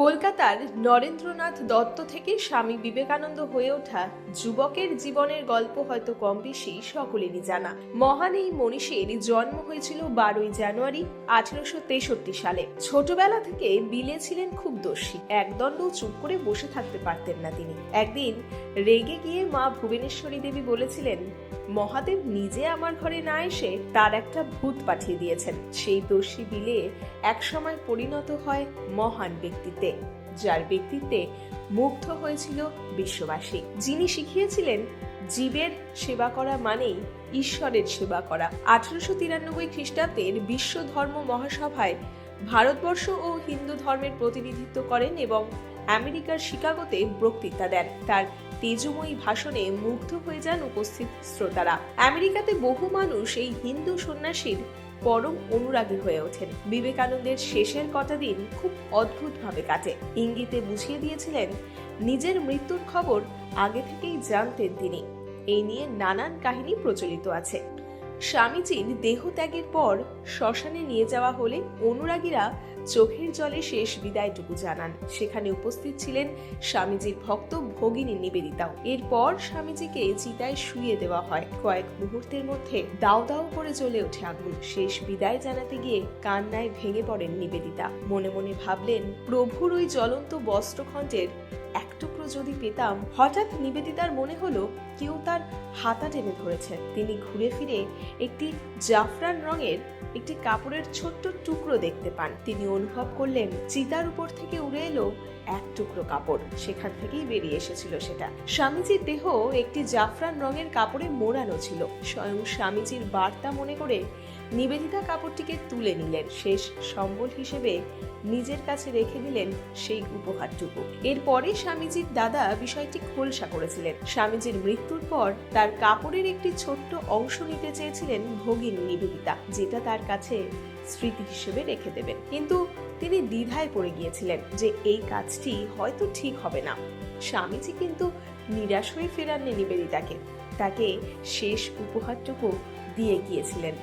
কলকাতার নরেন্দ্রনাথ দত্ত থেকে স্বামী বিবেকানন্দ হয়ে ওঠা যুবকের জীবনের গল্প হয়তো কম বেশি সকলেরই জানা। মহান এই মনীষীর জন্ম হয়েছিল বারোই জানুয়ারি, আঠারোশো তেষট্টি সালে। ছোটবেলা থেকে বিলে ছিলেন খুব দোষী একদণ্ড চুপ করে বসে থাকতে পারতেন না তিনি। একদিন রেগে গিয়ে মা ভুবনেশ্বরী দেবী বলেছিলেন মহাদেব নিজে আমার ঘরে না এসে তার একটা ভূত পাঠিয়ে দিয়েছেন। সেই দোষী বিলে একসময় পরিণত হয় মহান ব্যক্তিত্বে যার ব্যক্তিত্বে মুগ্ধ হয়েছিল বিশ্ববাসী। যিনি শিখিয়েছিলেন, জীবের সেবা করা মানেই ঈশ্বরের সেবা করা। আঠারোশো তিরানব্বই খ্রিস্টাব্দের বিশ্ব ধর্ম মহাসভায় ভারতবর্ষ ও হিন্দু ধর্মের প্রতিনিধিত্ব করেন এবং আমেরিকার শিকাগোতে বক্তৃতা দেন। তার তেজময়ী ভাষণে মুগ্ধ হয়ে যান উপস্থিত শ্রোতারা। আমেরিকাতে বহু মানুষ এই হিন্দু সন্ন্যাসীর পরম অনুরাগী হয়ে ওঠেন। বিবেকানন্দের শেষের কটা দিন খুব অদ্ভুতভাবে কাটে। ইঙ্গিতে বুঝিয়ে দিয়েছিলেন, নিজের মৃত্যুর খবর আগে থেকেই জানতেন তিনি। এই নিয়ে নানান কাহিনী প্রচলিত আছে। স্বামীজির দেহত্যাগের পর শ্মশানে নিয়ে যাওয়া হলে অনুরাগীরা চোখের জলে শেষ বিদায়টুকু জানান। সেখানে উপস্থিত ছিলেন স্বামীজির ভক্ত ভগিনী নিবেদিতাও। এরপর স্বামীজিকে চিতায় শুয়ে দেওয়া হয়। কয়েক মুহূর্তের মধ্যে দাও দাও করে জ্বলে ওঠে আগুন। শেষ বিদায় জানাতে গিয়ে কান্নায় ভেঙে পড়েন নিবেদিতা। মনে মনে ভাবলেন, প্রভুর ওই জ্বলন্ত বস্ত্রখণ্ডের যদি পেতাম, হঠাৎ নিবেদিতার মনে হলো কেউ তার হাতা টেনে ধরেছে। তিনি ঘুরে ফিরে একটি জাফরান রঙের একটি কাপড়ের ছোট্ট টুকরো দেখতে পান। তিনি অনুভব করলেন, চিতার উপর থেকে উড়ে এলো এক টুকরো কাপড়। সেখান থেকেই বেরিয়ে এসেছিল সেটা। স্বামীজির দেহ একটি জাফরান রঙের কাপড়ে মোড়ানো ছিল। স্বয়ং স্বামীজির বার্তা মনে করে নিবেদিতা কাপড়টিকে তুলে নিলেন। শেষ সম্বল হিসেবে নিজের কাছে রেখে দিলেন সেই উপহারটুকু। এরপরে স্বামীজির দাদা বিষয়টি খোলসা করেছিলেন। স্বামীজির মৃত্যুর পর তার কাপড়ের একটি ছোট্ট অংশ নিতে চেয়েছিলেন ভগিনী নিবেদিতা, যেটা তার কাছে স্মৃতি হিসেবে রেখে দেবেন। কিন্তু তিনি দ্বিধায় পড়ে গিয়েছিলেন যে এই কাজটি হয়তো ঠিক হবে না। স্বামীজি কিন্তু নিরাশ হয়ে ফেরাননি নিবেদিতাকে। তাকে শেষ উপহারটুকু দিয়ে গিয়েছিলেন।